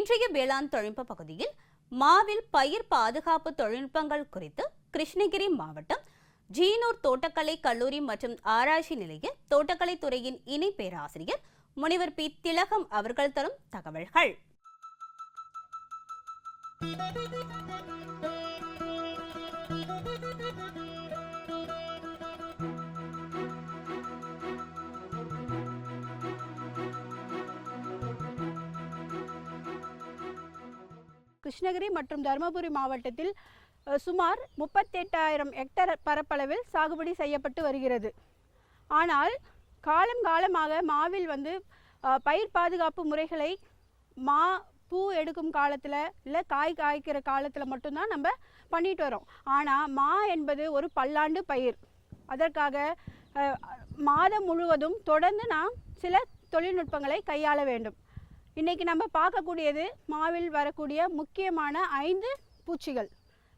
இன்றைய வேளாண் தொழில்நுட்ப பகுதியில் மாவில் பயிர் பாதுகாப்பு தொழில்நுட்பங்கள் குறித்து கிருஷ்ணகிரி மாவட்டம் ஜீனூர் தோட்டக்கலை கல்லூரி மற்றும் ஆராய்ச்சி நிலைய தோட்டக்கலை துறையின் இணை பேராசிரியர் முனிவர் பி. திலகம் அவர்கள் தரும் தகவல்கள். கிருஷ்ணகிரி மற்றும் தருமபுரி மாவட்டத்தில் சுமார் முப்பத்தெட்டாயிரம் ஹெக்டர் பரப்பளவில் சாகுபடி செய்யப்பட்டு வருகிறது. ஆனால் காலம் காலமாக மாவில் வந்து பயிர் பாதுகாப்பு முறைகளை மா பூ எடுக்கும் காலத்தில் இல்லை காய் காய்க்கிற காலத்தில் மட்டும்தான் நம்ம பண்ணிட்டு வரோம். ஆனால் மா என்பது ஒரு பல்லாண்டு பயிர். அதற்காக மாதம் முழுவதும் தொடர்ந்து நாம் சில தொழில்நுட்பங்களை கையாள வேண்டும். இன்றைக்கி நம்ம பார்க்கக்கூடியது மாவில் வரக்கூடிய முக்கியமான ஐந்து பூச்சிகள்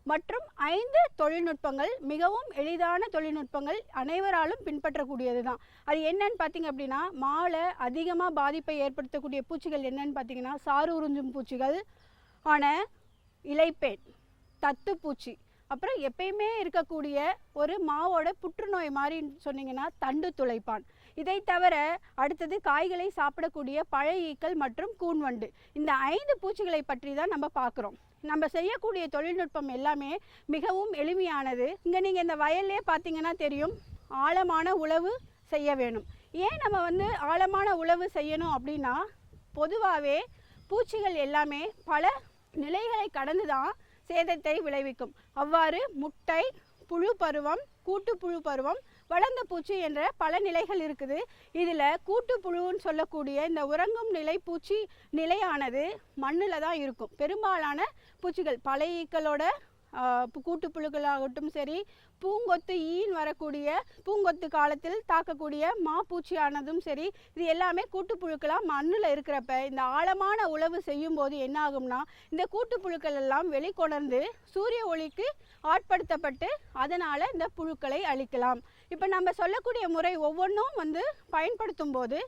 மற்றும் ஐந்து தொழில்நுட்பங்கள் மிகவும் எளிதான தொழில்நுட்பங்கள் அனைவராலும் பின்பற்றக்கூடியது தான் அது என்னன்னு பார்த்தீங்க அப்படின்னா மாவில் அதிகமாக பாதிப்பை ஏற்படுத்தக்கூடிய பூச்சிகள் என்னன்னு பார்த்தீங்கன்னா சாறு உறிஞ்சும் பூச்சிகள் ஆன இலைப்பேன் தத்துப்பூச்சி அப்புறம் எப்பயுமே இருக்கக்கூடிய ஒரு மாவோட புற்றுநோய் மாதிரி சொன்னீங்கன்னா தண்டு துளைப்பான். இதை தவிர அடுத்தது காய்களை சாப்பிடக்கூடிய பழைய ஈக்கள் மற்றும் கூன்வண்டு. இந்த ஐந்து பூச்சிகளை பற்றி தான் நம்ம பார்க்குறோம். நம்ம செய்யக்கூடிய தொழில்நுட்பம் எல்லாமே மிகவும் எளிமையானது. இங்கே நீங்கள் இந்த வயல்லே பார்த்தீங்கன்னா தெரியும் ஆழமான உழவு செய்ய வேணும். ஏன் நம்ம வந்து ஆழமான உழவு செய்யணும் அப்படின்னா பொதுவாகவே பூச்சிகள் எல்லாமே பல நிலைகளை கடந்து தான் சேதத்தை விளைவிக்கும். அவ்வாறு முட்டை புழு பருவம் கூட்டு புழு பருவம் வளர்ந்த பூச்சி என்ற பல நிலைகள் இருக்குது. இதில் கூட்டு புழுன்னு சொல்லக்கூடிய இந்த உறங்கும் நிலை பூச்சி நிலையானது மண்ணில் தான் இருக்கும். பெரும்பாலான பூச்சிகள் பழைய ஈக்களோட கூட்டு புழுக்களாகட்டும் சரி பூங்கொத்து ஈன் வரக்கூடிய பூங்கொத்து காலத்தில் தாக்கக்கூடிய மாப்பூச்சியானதும் சரி இது எல்லாமே கூட்டுப்புழுக்களாக மண்ணில் இருக்கிறப்ப இந்த ஆழமான உழவு செய்யும் போது என்ன ஆகும்னா இந்த கூட்டுப்புழுக்கள் எல்லாம் வெளிக்கொணர்ந்து சூரிய ஒளிக்கு ஆட்படுத்தப்பட்டு அதனால் இந்த புழுக்களை அழிக்கலாம். இப்போ நம்ம சொல்லக்கூடிய முறை ஒவ்வொன்றும் வந்து பயன்படுத்தும் போது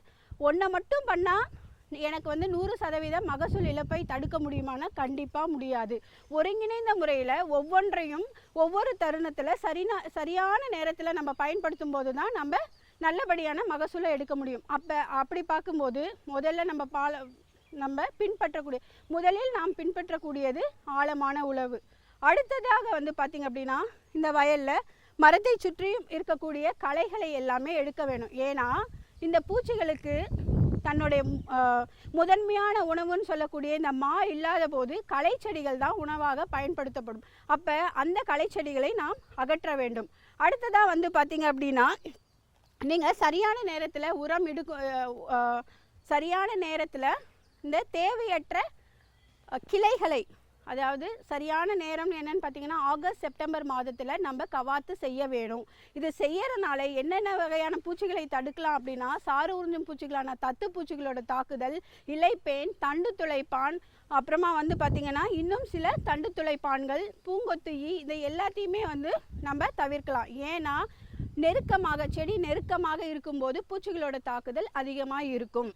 ஒன்றை மட்டும் பண்ணால் எனக்கு வந்து நூறு சதவீதம் மகசூல் இழப்பை தடுக்க முடியுமானா கண்டிப்பாக முடியாது. ஒருங்கிணைந்த முறையில் ஒவ்வொன்றையும் ஒவ்வொரு தருணத்தில் சரினா சரியான நேரத்தில் நம்ம பயன்படுத்தும் போது தான் நம்ம நல்லபடியான மகசூலை எடுக்க முடியும். அப்போ அப்படி பார்க்கும்போது முதல்ல நம்ம பால நம்ம பின்பற்றக்கூடிய முதலில் நாம் பின்பற்றக்கூடியது ஆழமான உழவு. அடுத்ததாக வந்து பார்த்திங்க அப்படின்னா இந்த வயலில் மரத்தை சுற்றியும் இருக்கக்கூடிய களைகளை எல்லாமே எடுக்க வேணும். ஏன்னா இந்த பூச்சிகளுக்கு தன்னுடைய முதன்மையான உணவுன்னு சொல்லக்கூடிய இந்த மா இல்லாத போது களைச்செடிகள் தான் உணவாக பயன்படுத்தப்படும். அப்போ அந்த களைச்செடிகளை நாம் அகற்ற வேண்டும். அடுத்ததாக வந்து பார்த்திங்க அப்படின்னா நீங்கள் சரியான நேரத்தில் உரம் இடுக்கு சரியான நேரத்தில் இந்த தேவையற்ற கிளைகளை அதாவது சரியான நேரம் என்னன்னு பார்த்தீங்கன்னா ஆகஸ்ட் செப்டம்பர் மாதத்தில் நம்ம கவாத்து செய்ய வேணும். இது செய்யறதுனால என்னென்ன வகையான பூச்சிகளை தடுக்கலாம் அப்படின்னா சாறு உறிஞ்சும் பூச்சிகளான தத்து பூச்சிகளோட தாக்குதல் இலைப்பேன் தண்டு துளைப்பான் அப்புறமா வந்து பார்த்திங்கன்னா இன்னும் சில தண்டு துளைப்பான்கள் பூங்கொத்துயி இதை எல்லாத்தையுமே வந்து நம்ம தவிர்க்கலாம். ஏன்னா நெருக்கமாக செடி நெருக்கமாக இருக்கும்போது பூச்சிகளோட தாக்குதல் அதிகமாக இருக்கும்.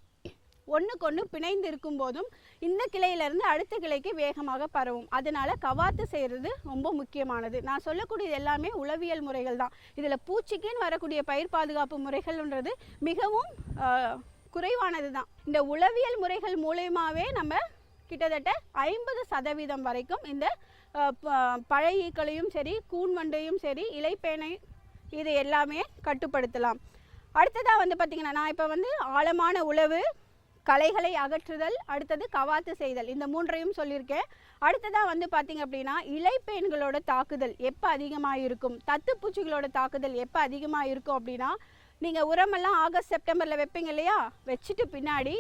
ஒன்றுக்கொன்று பிணைந்து இருக்கும் போதும் இந்த கிளையிலேருந்து அடுத்த கிளைக்கு வேகமாக பரவும். அதனால கவாத்து செய்கிறது ரொம்ப முக்கியமானது. நான் சொல்லக்கூடியது எல்லாமே உளவியல் முறைகள் தான். இதில் பூச்சிக்குன்னு வரக்கூடிய பயிர் பாதுகாப்பு முறைகள்ன்றது மிகவும் குறைவானது தான். இந்த உளவியல் முறைகள் மூலயமாவே நம்ம கிட்டத்தட்ட ஐம்பது சதவீதம் வரைக்கும் இந்த ப- பழைய ஈக்களையும் சரி கூன்வண்டையும் சரி இலைப்பேனை இது எல்லாமே கட்டுப்படுத்தலாம். அடுத்ததாக வந்து பார்த்திங்கன்னா நான் இப்போ வந்து ஆழமான உழவு களைகளை அகற்றுதல் அடுத்தது கவாத்து செய்தல். இந்த மூன்றையும் சொல்லியிருக்கேன். அடுத்ததாக வந்து பார்த்திங்க அப்படின்னா இலைப்பேன்களோட தாக்குதல் எப்போ அதிகமாக இருக்கும் தத்துப்பூச்சிகளோட தாக்குதல் எப்போ அதிகமாக இருக்கும் அப்படின்னா நீங்கள் உரமெல்லாம் ஆகஸ்ட் செப்டம்பரில் வைப்பீங்க இல்லையா? வச்சுட்டு பின்னாடி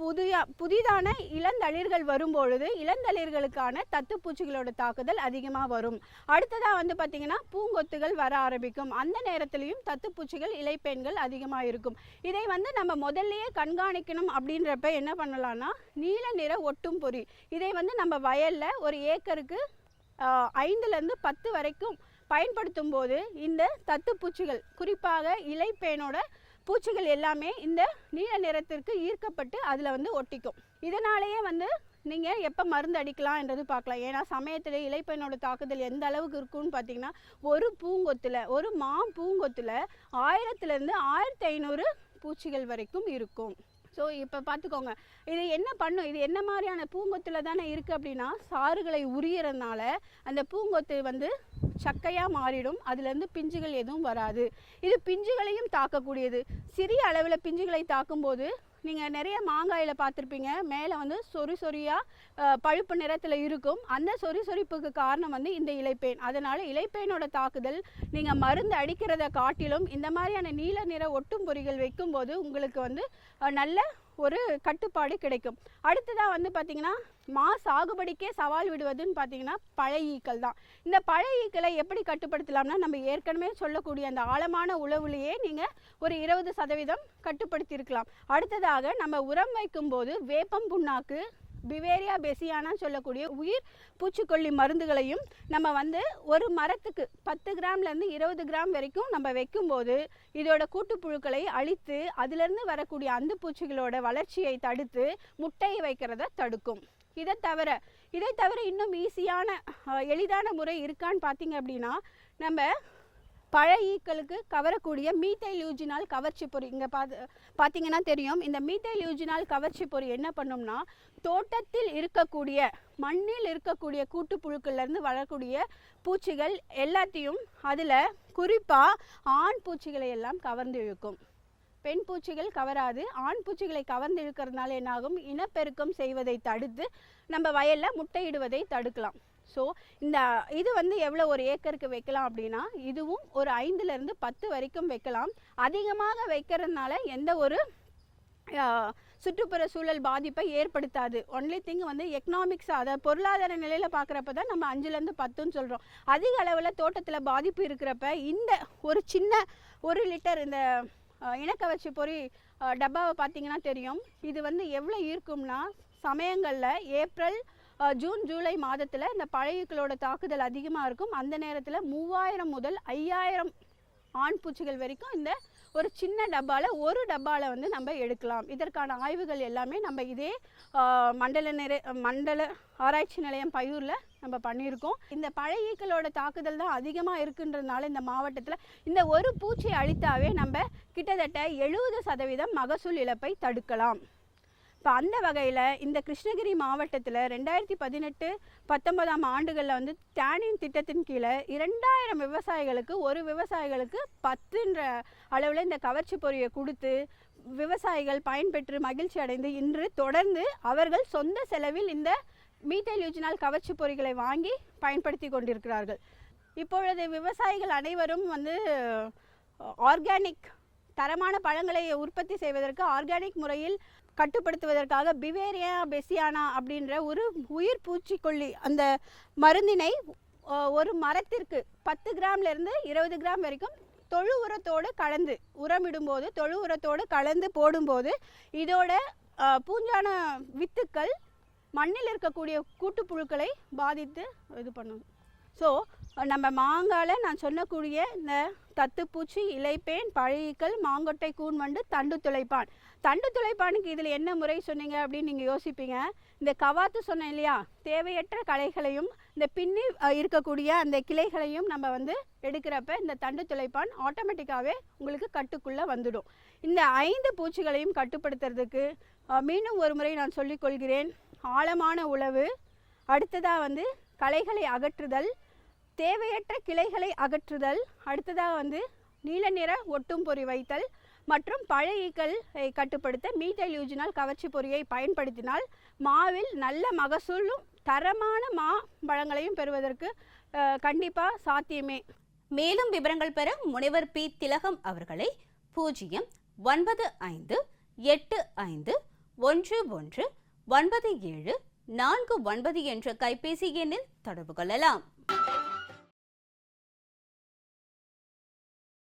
புதிய புதிதான இளந்தளிர்கள் வரும்பொழுது இளந்தளிர்களுக்கான தத்துப்பூச்சிகளோட தாக்குதல் அதிகமாக வரும். அடுத்ததாக வந்து பார்த்திங்கன்னா பூங்கொத்துகள் வர ஆரம்பிக்கும். அந்த நேரத்துலையும் தத்துப்பூச்சிகள் இலைப்பெண்கள் அதிகமாக இருக்கும். இதை வந்து நம்ம முதல்லயே கண்காணிக்கணும் அப்படின்றப்ப என்ன பண்ணலாம்னா நீல நிற ஒட்டும் பொறி. இதை வந்து நம்ம வயலில் ஒரு ஏக்கருக்கு ஐந்துலேருந்து பத்து வரைக்கும் பயன்படுத்தும் போது இந்த தத்துப்பூச்சிகள் குறிப்பாக இலைப்பேனோட பூச்சிகள் எல்லாமே இந்த நீல நிறத்திற்கு ஈர்க்கப்பட்டு அதில் வந்து ஒட்டிக்கும். இதனாலேயே வந்து நீங்கள் எப்போ மருந்து அடிக்கலாம்ன்றது பார்க்கலாம். ஏன்னா சமயத்தில் இலைப்பெண்ணோட தாக்குதல் எந்த அளவுக்கு இருக்கும்னு பார்த்தீங்கன்னா ஒரு பூங்கொத்தில் ஒரு மா பூங்கொத்தில் ஆயிரத்துலேருந்து ஆயிரத்தி ஐநூறு பூச்சிகள் வரைக்கும் இருக்கும். ஸோ இப்போ பார்த்துக்கோங்க இது என்ன பண்ணும்? இது என்ன மாதிரியான பூங்கொத்தில் தானே இருக்குது அப்படின்னா சாறுகளை உரியறதுனால அந்த பூங்கொத்து வந்து சக்கையாக மாறிடும். அதுலேருந்து பிஞ்சுகள் எதுவும் வராது. இது பிஞ்சுகளையும் தாக்கக்கூடியது. சிறிய அளவில் பிஞ்சுகளை தாக்கும்போது நீங்கள் நிறைய மாங்காயில் பார்த்துருப்பீங்க. மேலே வந்து சொறி சொறியாக பழுப்பு நிறத்தில் இருக்கும். அந்த சொறி சொறிப்புக்கு காரணம் வந்து இந்த இலைப்பேன். அதனால் இலைப்பேனோட தாக்குதல் நீங்கள் மருந்து அடிக்கிறத காட்டிலும் இந்த மாதிரியான நீல நிற ஒட்டும் பொறிகள் வைக்கும்போது உங்களுக்கு வந்து நல்ல ஒரு கட்டுப்பாடு கிடைக்கும். அடுத்ததாக வந்து பார்த்திங்கன்னா மா சாகுபடிக்கே சவால் விடுவதுன்னு பார்த்தீங்கன்னா பழைய ஈக்கள் தான். இந்த பழைய ஈக்களை எப்படி கட்டுப்படுத்தலாம்னா நம்ம ஏற்கனவே சொல்லக்கூடிய அந்த ஆழமான உழவுலையே நீங்கள் ஒரு இருபது சதவீதம் கட்டுப்படுத்தியிருக்கலாம். அடுத்ததாக நம்ம உரம் வைக்கும்போது வேப்பம் புண்ணாக்கு பிவேரியா பெசியானா சொல்லக்கூடிய உயிர் பூச்சிக்கொல்லி மருந்துகளையும் நம்ம வந்து ஒரு மரத்துக்கு பத்து கிராம்லேருந்து இருபது கிராம் வரைக்கும் நம்ம வைக்கும்போது இதோட கூட்டுப்புழுக்களை அழித்து அதிலிருந்து வரக்கூடிய அந்த பூச்சிகளோட வளர்ச்சியை தடுத்து முட்டையை வைக்கிறத தடுக்கும். இதை தவிர இதை தவிர இன்னும் ஈஸியான எளிதான முறை இருக்கான்னு பார்த்தீங்க அப்படின்னா நம்ம பழைய ஈக்களுக்கு கவரக்கூடிய மீத்தை யூஜினால் கவர்ச்சி பொறி இங்கே பார்த்து பார்த்தீங்கன்னா தெரியும். இந்த மீத்தை யூஜினால் கவர்ச்சி பொறி என்ன பண்ணும்னா தோட்டத்தில் இருக்கக்கூடிய மண்ணில் இருக்கக்கூடிய கூட்டுப்புழுக்கள்லேருந்து வளரக்கூடிய பூச்சிகள் எல்லாத்தையும் அதில் குறிப்பாக ஆண் பூச்சிகளை எல்லாம் கவர்ந்து இழுக்கும். பெண் பூச்சிகள் கவராது. ஆண் பூச்சிகளை கவர்ந்து இழுக்கிறதுனால என்னாகும்? இனப்பெருக்கம் செய்வதை தடுத்து நம்ம வயலில் முட்டையிடுவதை தடுக்கலாம். ஸோ இந்த இது வந்து எவ்வளோ ஒரு ஏக்கருக்கு வைக்கலாம் அப்படின்னா இதுவும் ஒரு ஐந்துலேருந்து பத்து வரைக்கும் வைக்கலாம். அதிகமாக வைக்கிறதுனால எந்த ஒரு சுற்றுப்புற சூழல் பாதிப்பை ஏற்படுத்தாது. ஒன்லி திங் வந்து எக்கனாமிக்ஸ் அதை பொருளாதார நிலையில் பார்க்குறப்ப தான் நம்ம அஞ்சுலேருந்து பத்துன்னு சொல்கிறோம் அதிக அளவில் தோட்டத்தில் பாதிப்பு இருக்கிறப்ப இந்த ஒரு சின்ன ஒரு லிட்டர் இந்த ஆஹ், இனக்கவர்ச்சி பொறி டப்பாவை பார்த்தீங்கன்னா தெரியும். இது வந்து எவ்வளோ இருக்கும்னா சமயங்களில் ஏப்ரல் ஜூன் ஜூலை மாதத்தில் இந்த பழையக்களோட தாக்குதல் அதிகமாக இருக்கும். அந்த நேரத்தில் மூவாயிரம் முதல் ஐயாயிரம் ஆண் பூச்சிகள் வரைக்கும் இந்த ஒரு சின்ன டப்பாவில் ஒரு டப்பாவில் வந்து நம்ம எடுக்கலாம். இதற்கான ஆய்வுகள் எல்லாமே நம்ம இதே மண்டல நிறை மண்டல ஆராய்ச்சி நிலையம் பயூரில் நம்ம பண்ணியிருக்கோம். இந்த பழைய ஈக்களோட தாக்குதல் தான் அதிகமாக இருக்குன்றதுனால இந்த மாவட்டத்தில் இந்த ஒரு பூச்சி அழித்தாவே நம்ம கிட்டத்தட்ட எழுபது சதவீதம் மகசூல் இழப்பை தடுக்கலாம். இப்போ அந்த வகையில் இந்த கிருஷ்ணகிரி மாவட்டத்தில் ரெண்டாயிரத்தி பதினெட்டு பத்தொன்பதாம் ஆண்டுகளில் வந்து டேனின் திட்டத்தின் கீழே இரண்டாயிரம் விவசாயிகளுக்கு ஒரு விவசாயிகளுக்கு பத்துன்ற அளவில் இந்த கவர்ச்சி பொறியை கொடுத்து விவசாயிகள் பயன்பெற்று மகிழ்ச்சி அடைந்து இன்று தொடர்ந்து அவர்கள் சொந்த செலவில் இந்த மீத்தேல் யூஜினால் கவர்ச்சி பொறிகளை வாங்கி பயன்படுத்தி கொண்டிருக்கிறார்கள். இப்பொழுது விவசாயிகள் அனைவரும் வந்து ஆர்கானிக் தரமான பழங்களை உற்பத்தி செய்வதற்கு ஆர்கானிக் முறையில் கட்டுப்படுத்துவதற்காக பிவேரியா பெசியானா அப்படின்ற ஒரு உயிர் பூச்சிக்கொல்லி அந்த மருந்தினை ஒரு மரத்திற்கு பத்து கிராம்லேருந்து இருபது கிராம் வரைக்கும் தொழு உரத்தோடு கலந்து உரமிடும்போது தொழு உரத்தோடு கலந்து போடும்போது இதோட பூஞ்சான வித்துக்கள் மண்ணில் இருக்கக்கூடிய கூட்டுப்புழுக்களை பாதித்து இது பண்ணும். ஸோ நம்ம மாங்கால நான் சொன்னக்கூடிய இந்த தத்துப்பூச்சி இலைப்பேன் பழையக்கல் மாங்கொட்டை கூன்வண்டு தண்டு துளைப்பான் தண்டு துளைப்பானுக்கு இதில் என்ன முறை சொன்னீங்க அப்படின்னு நீங்கள் யோசிப்பீங்க. இந்த கவாத்து சொன்னேன் இல்லையா? தேவையற்ற களைகளையும் இந்த பின்னி இருக்கக்கூடிய அந்த கிளைகளையும் நம்ம வந்து எடுக்கிறப்ப இந்த தண்டு துளைப்பான் ஆட்டோமேட்டிக்காகவே உங்களுக்கு கட்டுக்குள்ளே வந்துடும். இந்த ஐந்து பூச்சிகளையும் கட்டுப்படுத்துறதுக்கு மீண்டும் ஒரு முறை நான் சொல்லிக்கொள்கிறேன் ஆழமான உழவு அடுத்ததாக வந்து களைகளை அகற்றுதல் தேவையற்ற கிளைகளை அகற்றுதல் அடுத்ததாக வந்து நீல நிற ஒட்டும் பொறி வைத்தல் மற்றும் பழையீக்களை கட்டுப்படுத்த மீத்தைல் யூஜினால் கவர்ச்சி பொறியை பயன்படுத்தினால் மாவில் நல்ல மகசூலும் தரமான மா பழங்களையும் பெறுவதற்கு கண்டிப்பாக சாத்தியமே. மேலும் விவரங்கள் பெற முனைவர் பி. திலகம் அவர்களை பூஜ்ஜியம் ஒன்பது ஐந்து எட்டு ஐந்து ஒன்று ஒன்று ஒன்பது ஏழு நான்கு ஒன்பது என்ற கைபேசி எண்ணில் தொடர்பு கொள்ளலாம்.